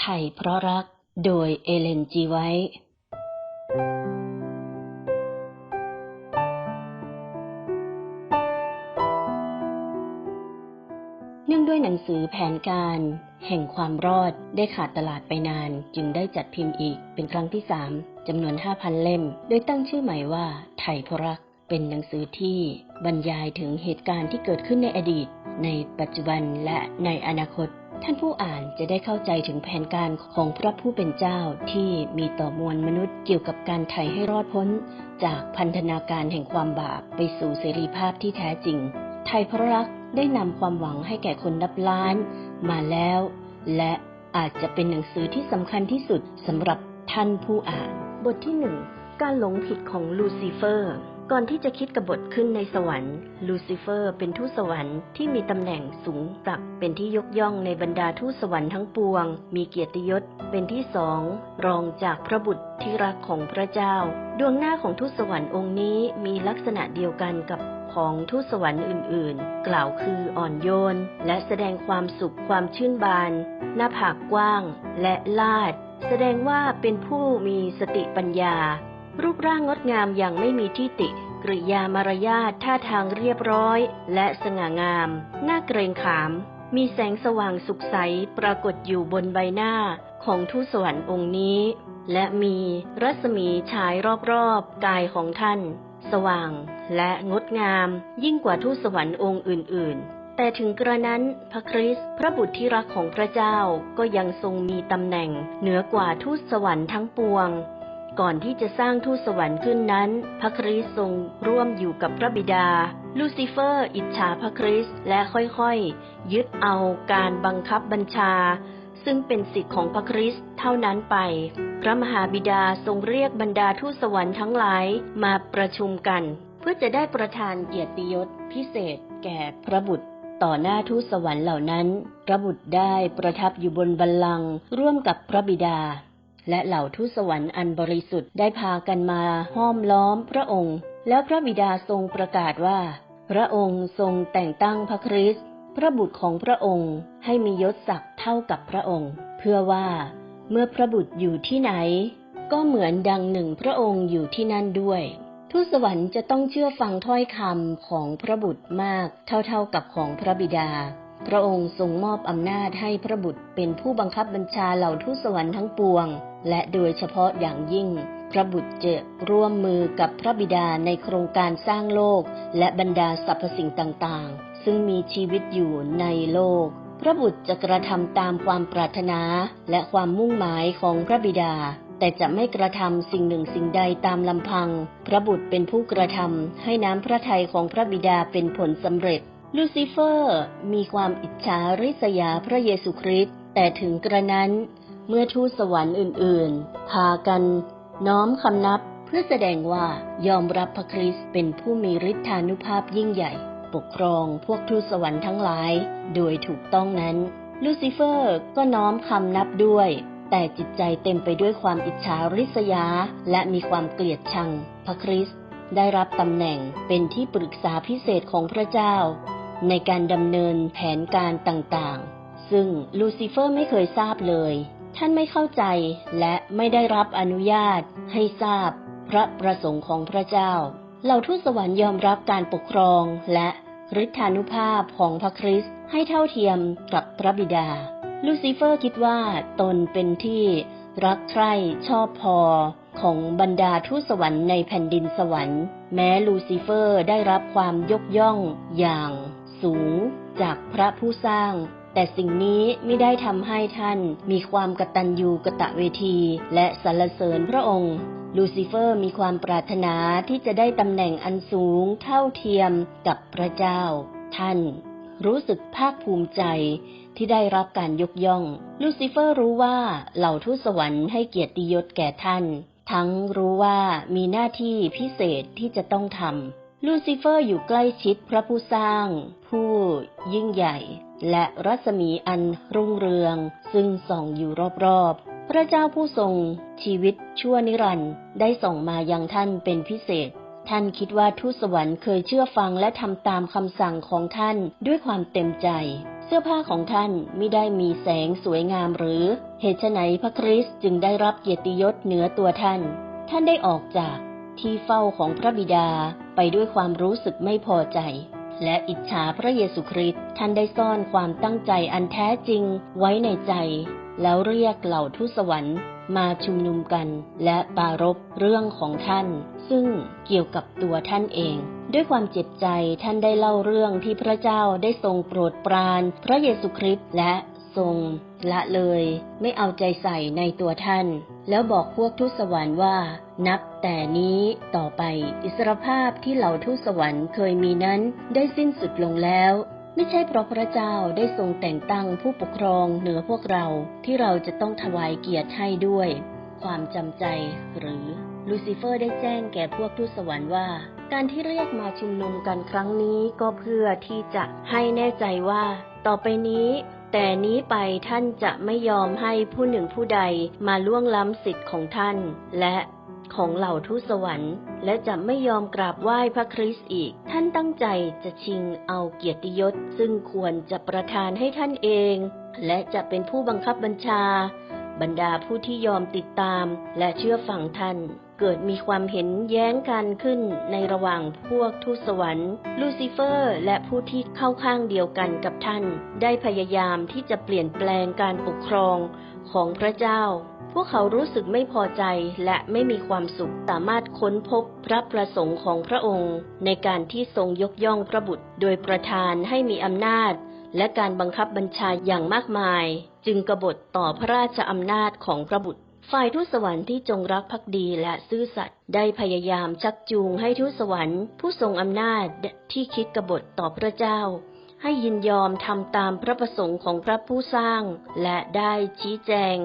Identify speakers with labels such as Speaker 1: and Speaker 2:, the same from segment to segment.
Speaker 1: ไทยเพราะรัก โดยเอเลนจีไว้ เนื่องด้วยหนังสือแผนการ แห่งความรอดได้ขาดตลาดไปนาน จึงได้จัดพิมพ์อีกเป็นครั้งที่สามจำนวน 5,000 เล่ม โดยตั้งชื่อใหม่ว่า ไทยเพราะรัก เป็นหนังสือที่บรรยายถึงเหตุการณ์ที่เกิดขึ้นในอดีต ในปัจจุบันและในอนาคต ท่านผู้อ่านจะได้เข้าใจถึงแผนการของพระผู้เป็นเจ้าที่มีต่อมวลมนุษย์เกี่ยวกับการไถ่ให้รอดพ้น จากพันธนาการแห่งความบาปไปสู่เสรีภาพที่แท้จริง ไทยพระรักได้นำความหวังให้แก่คนนับล้าน มาแล้ว และอาจจะเป็นหนังสือที่สำคัญที่สุดสำหรับท่านผู้อ่าน บทที่หนึ่งการหลงผิดของลูซิเฟอร์ ก่อนที่จะคิดกบฏขึ้นในสวรรค์ ลูซิเฟอร์เป็นทูตสวรรค์ที่มีตำแหน่งสูงปรับเป็นที่ยกย่องในบรรดาทูตสวรรค์ทั้งปวง มีเกียรติยศเป็นที่สอง รองจากพระบุตรที่รักของพระเจ้า ดวงหน้าของทูตสวรรค์องค์นี้มีลักษณะเดียวกันกับของทูตสวรรค์อื่นๆ กล่าวคืออ่อนโยน และแสดงความสุขความชื่นบาน หน้าผากกว้าง และลาด แสดงว่าเป็นผู้มีสติปัญญา รูปร่างงดงามอย่างไม่มีที่ติ กริยามารยาทท่าทางเรียบร้อย และสง่างามน่าเกรงขาม มีแสงสว่างสุขใสปรากฏอยู่บนใบหน้าของทูตสวรรค์องค์นี้ และมีรัศมีฉายรอบๆกายของท่าน สว่างและงดงาม ยิ่งกว่าทูตสวรรค์องค์อื่น ๆแต่ถึงกระนั้นพระคริสต์พระบุตรที่รักของพระเจ้าก็ยังทรงมีตำแหน่ง เหนือกว่าทูตสวรรค์ทั้งปวง ก่อนที่จะสร้างทูตสวรรค์ขึ้นนั้น พระคริสต์ทรงร่วมอยู่กับพระบิดา ลูซิเฟอร์ อิจฉาพระคริสต์และค่อยๆ ยึดเอาการบังคับบัญชา ซึ่งเป็นสิทธิ์ของพระคริสต์เท่านั้นไป พระมหาบิดาทรงเรียกบรรดาทูตสวรรค์ทั้งหลายมาประชุมกัน เพื่อจะได้ประทานเกียรติยศพิเศษแก่พระบุตรต่อหน้าทูตสวรรค์เหล่านั้น พระบุตรได้ประทับอยู่บนบัลลังก์ร่วมกับพระบิดา และเหล่าทูตสวรรค์อันบริสุทธิ์ได้พากันมาห้อมล้อมพระองค์ แล้วพระบิดาทรงประกาศว่า พระองค์ทรงแต่งตั้งพระคริสต์พระบุตรของพระองค์ให้มียศศักดิ์เท่ากับพระองค์ เพื่อว่าเมื่อพระบุตรอยู่ที่ไหน ก็เหมือนดังหนึ่งพระองค์อยู่ที่นั่นด้วย ทูตสวรรค์จะต้องเชื่อฟังถ้อยคำของพระบุตรมากเท่าๆกับของพระบิดา พระองค์ทรงมอบอำนาจให้พระบุตรเป็นผู้บังคับบัญชาเหล่าทูตสวรรค์ทั้งปวง และโดยเฉพาะอย่างยิ่ง พระบุตรจะร่วมมือกับพระบิดาในโครงการสร้างโลก และบรรดาสรรพสิ่งต่างๆ ซึ่งมีชีวิตอยู่ในโลก พระบุตรจะกระทำตามความปรารถนาและความมุ่งหมายของพระบิดา แต่จะไม่กระทำสิ่งหนึ่งสิ่งใดตามลำพัง พระบุตรเป็นผู้กระทำให้น้ำพระทัยของพระบิดาเป็นผลสำเร็จ ลูซิเฟอร์ มีความอิจฉาริษยาพระเยซูคริสต์แต่ถึงกระนั้น เมื่อทูตสวรรค์อื่นๆ พากันน้อมคำนับเพื่อแสดงว่ายอมรับพระคริสต์เป็นผู้มีฤทธานุภาพยิ่งใหญ่ ปกครองพวกทูตสวรรค์ทั้งหลาย โดยถูกต้องนั้น ลูซิเฟอร์ก็น้อมคำนับด้วย แต่จิตใจเต็มไปด้วยความอิจฉาริษยา และมีความเกลียดชัง พระคริสต์ได้รับตำแหน่งเป็นที่ปรึกษาพิเศษของพระเจ้า ในการดำเนินแผนการต่างๆ ซึ่งลูซิเฟอร์ไม่เคยทราบเลย ท่านไม่เข้าใจและไม่ได้รับอนุญาต ให้ทราบ พระประสงค์ของพระเจ้า เหล่าทูตสวรรค์ยอมรับการปกครองและฤทธานุภาพของพระคริสต์ให้เท่าเทียมกับพระบิดา ลูซิเฟอร์คิดว่าตนเป็นที่รักใคร่ชอบพอของบรรดาทูตสวรรค์ในแผ่นดินสวรรค์ แม้ลูซิเฟอร์ได้รับความยกย่องอย่างสูงจากพระผู้สร้าง แต่สิ่งนี้ไม่ได้ทำให้ท่านมีความกตัญญูกะตะเวที และสรรเสริญพระองค์ลูซิเฟอร์มีความปรารถนาที่จะได้ตำแหน่งอันสูงเท่าเทียมกับพระเจ้า ท่าน รู้สึกภาคภูมิใจที่ได้รับการยกย่อง ลูซิเฟอร์รู้ว่าเหล่าทูตสวรรค์ให้เกียรติยศแก่ท่าน ทั้งรู้ว่ามีหน้าที่พิเศษที่จะต้องทำ ลูซิเฟอร์อยู่ใกล้ชิดพระผู้สร้าง ผู้ยิ่งใหญ่ และรัศมีอันรุ่งเรือง ซึ่งส่องอยู่รอบๆ พระเจ้าผู้ทรงชีวิตชั่วนิรันดร์ได้ส่งมายังท่านเป็นพิเศษ ท่านคิดว่าทูตสวรรค์เคยเชื่อฟังและทำตามคำสั่งของท่านด้วยความเต็มใจ เสื้อผ้าของท่านไม่ได้มีแสงสวยงามหรือ เหตุไฉนพระคริสต์จึงได้รับเกียรติยศเหนือตัวท่าน ท่านได้ออกจากที่เฝ้าของพระบิดา ไปด้วยความรู้สึกไม่พอใจ และอิจฉาพระเยซูคริสต์ท่านได้ซ่อนความตั้งใจอันแท้จริงไว้ในใจ แล้วเรียกเหล่าทูตสวรรค์มาชุมนุมกันและปรารบเรื่องของท่าน ซึ่งเกี่ยวกับตัวท่านเอง ด้วยความเจ็บใจท่านได้เล่าเรื่องที่พระเจ้าได้ทรงโปรดปราน พระเยซูคริสต์และทรง ละเลยไม่เอาใจใส่ในตัวท่าน แล้วบอกพวกทูตสวรรค์ว่า นับแต่นี้ต่อไปอิสรภาพที่เหล่าทูตสวรรค์เคยมีนั้นได้สิ้นสุดลงแล้ว ไม่ใช่เพราะพระเจ้าได้ทรงแต่งตั้งผู้ปกครองเหนือพวกเราที่เราจะต้องถวายเกียรติให้ด้วย ความจำใจหรือลูซิเฟอร์ได้แจ้งแก่พวกทูตสวรรค์ว่า การที่เรียกมาชุมนุมกันครั้งนี้ก็เพื่อที่จะให้แน่ใจว่า ต่อไปนี้ แต่นี้ไปท่านจะไม่ยอมให้ผู้หนึ่งผู้ใดมาล่วงล้ำสิทธิ์ของท่าน และของเหล่าทูตสวรรค์ และจะไม่ยอมกราบไหว้พระคริสต์อีก ท่านตั้งใจจะชิงเอาเกียรติยศ ซึ่งควรจะประทานให้ท่านเอง และจะเป็นผู้บังคับบัญชา บรรดาผู้ที่ยอมติดตามและเชื่อฟังท่าน เกิดมีความเห็นแย้งกันขึ้นในระหว่างพวกทูตสวรรค์ ลูซิเฟอร์ และผู้ที่เข้าข้างเดียวกันกับท่าน ได้พยายามที่จะเปลี่ยนแปลงการปกครองของพระเจ้า พวกเขารู้สึกไม่พอใจและไม่มีความสุขสามารถค้นพบพระประสงค์ของพระองค์ ในการที่ทรงยกย่องพระบุตร โดยประทานให้มีอำนาจ และการบังคับบัญชาอย่างมากมาย จึงกบฏต่อพระราชอำนาจของพระบุตร ฝ่ายทูตสวรรค์ที่จงรักภักดีและซื่อสัตย์ได้พยายามชักจูงให้ทูตสวรรค์ ผู้ทรงอำนาจที่คิดกบฏต่อพระเจ้า ให้ยินยอมทำตามพระประสงค์ของพระผู้สร้าง และได้ชี้แจง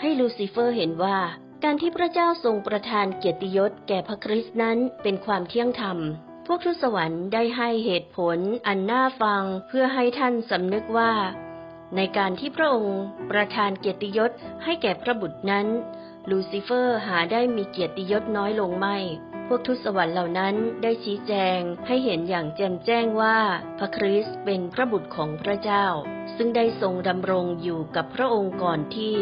Speaker 1: ให้ลูซิเฟอร์เห็นว่า การที่พระเจ้าทรงประทานเกียรติยศแก่พระคริสต์นั้นเป็นความเที่ยงธรรม พวกทูตสวรรค์ได้ให้เหตุผลอันน่าฟังเพื่อให้ท่านสำนึกว่า ในการที่พระองค์ประทานเกียรติยศให้แก่พระบุตรนั้น ลูซิเฟอร์หาได้มีเกียรติยศน้อยลงไม่ พวกทูตสวรรค์เหล่านั้นได้ชี้แจงให้เห็นอย่างแจ่มแจ้งว่าพระคริสต์เป็นพระบุตรของพระเจ้า ซึ่งได้ทรงดำรงอยู่กับพระองค์ก่อนที่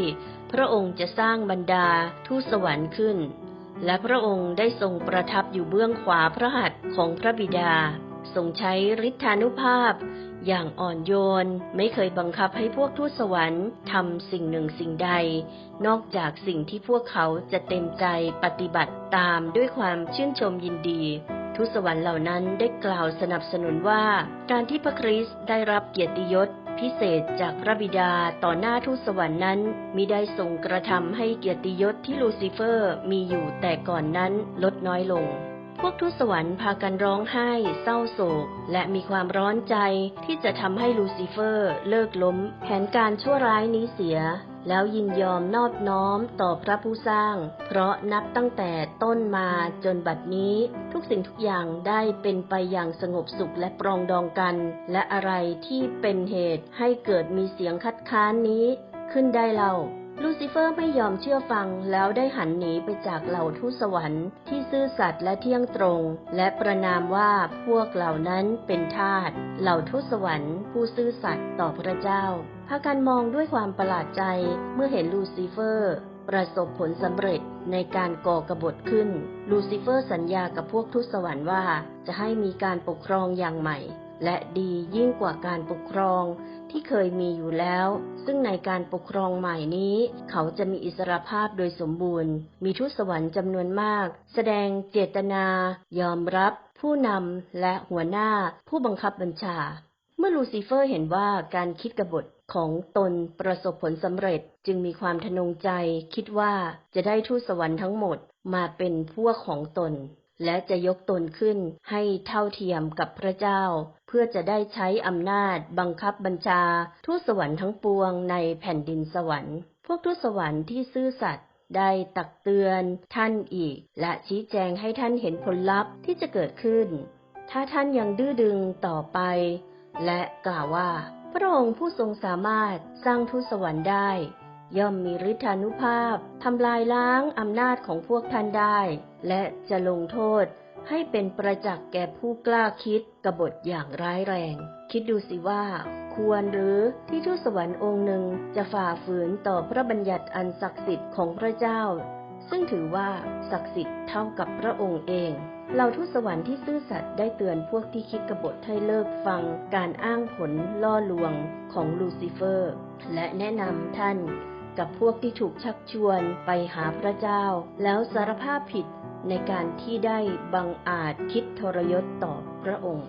Speaker 1: พระองค์จะสร้างบรรดาทูตสวรรค์ขึ้น และพระองค์ได้ทรงประทับอยู่เบื้องขวาพระหัตถ์ของพระบิดา ทรงใช้ฤทธานุภาพ อย่างอ่อนโยนไม่เคยบังคับให้พวกทูตสวรรค์ทำสิ่งหนึ่งสิ่งใด นอกจากสิ่งที่พวกเขาจะเต็มใจปฏิบัติตามด้วยความชื่นชมยินดีทูตสวรรค์เหล่านั้นได้กล่าวสนับสนุนว่า การที่พระคริสต์ได้รับเกียรติยศ พิเศษจากพระบิดาต่อหน้าทูตสวรรค์นั้นมิได้ทรงกระทำให้เกียรติยศที่ลูซิเฟอร์มีอยู่แต่ก่อนนั้นลดน้อยลง พวกทูตสวรรค์พากันร้องไห้ เศร้าโศก และมีความร้อนใจที่จะทำให้ลูซิเฟอร์ เลิกล้ม แผนการชั่วร้ายนี้เสีย แล้วยินยอมนอบน้อมต่อพระผู้สร้าง เพราะนับตั้งแต่ต้นมาจนบัดนี้ ทุกสิ่งทุกอย่างได้เป็นไปอย่างสงบสุขและปรองดองกัน และอะไรที่เป็นเหตุให้เกิดมีเสียงคัดค้านนี้ ขึ้นได้เล่าลูซิเฟอร์ไม่ยอมเชื่อฟังแล้วได้หันหนีไปจากเหล่าทูตสวรรค์ที่ซื่อสัตย์และเที่ยงตรง และประนามว่าพวกเหล่านั้นเป็นทาสเหล่าทูตสวรรค์ผู้ซื่อสัตย์ต่อพระเจ้า พากันมองด้วยความประหลาดใจเมื่อเห็นลูซิเฟอร์ ประสบผลสำเร็จในการก่อกบฏขึ้น ลูซิเฟอร์สัญญากับพวกทูตสวรรค์ว่า จะให้มีการปกครองอย่างใหม่ และดียิ่งกว่าการปกครองที่เคยมีอยู่แล้ว ซึ่งในการปกครองใหม่นี้ เขาจะมีอิสรภาพโดยสมบูรณ์ มีทูตสวรรค์จำนวนมาก แสดงเจตนา ยอมรับ ผู้นำและหัวหน้าผู้บังคับบัญชา เมื่อลูซิเฟอร์เห็นว่าการคิดกบฏของตนประสบผลสำเร็จจึงมีความทนงใจคิดว่าจะได้ทูตสวรรค์ทั้งหมดมาเป็นพวกของตน และจะยกตนขึ้นให้เท่าเทียมกับพระเจ้า เพื่อจะได้ใช้อำนาจ บังคับบัญชา ทูตสวรรค์ทั้งปวงในแผ่นดินสวรรค์ พวกทูตสวรรค์ที่ซื่อสัตย์ได้ตักเตือนท่านอีก และชี้แจงให้ท่านเห็นผลลัพธ์ที่จะเกิดขึ้น ถ้าท่านยังดื้อดึงต่อไป และกล่าวว่า พระองค์ผู้ทรงสามารถสร้างทูตสวรรค์ได้ ย่อมมีฤทธานุภาพทำลายล้างอำนาจของพวกท่านได้ และจะลงโทษให้เป็นประจักษ์แก่ผู้กล้าคิดกบฏอย่างร้ายแรง คิดดูสิว่า ควรหรือที่ทูตสวรรค์องค์หนึ่งจะฝ่าฝืนต่อพระบัญญัติอันศักดิ์สิทธิ์ของพระเจ้า ซึ่งถือว่าศักดิ์สิทธิ์เท่ากับพระองค์เอง เราทูตสวรรค์ที่ซื่อสัตย์ได้เตือนพวกที่คิดกบฏให้เลิกฟังการอ้างผลล่อลวงของลูซิเฟอร์ และแนะนำท่านกับพวกที่ถูกชักชวนไปหาพระเจ้า แล้วสารภาพผิดในการที่ได้บังอาจคิดทรยศต่อพระองค์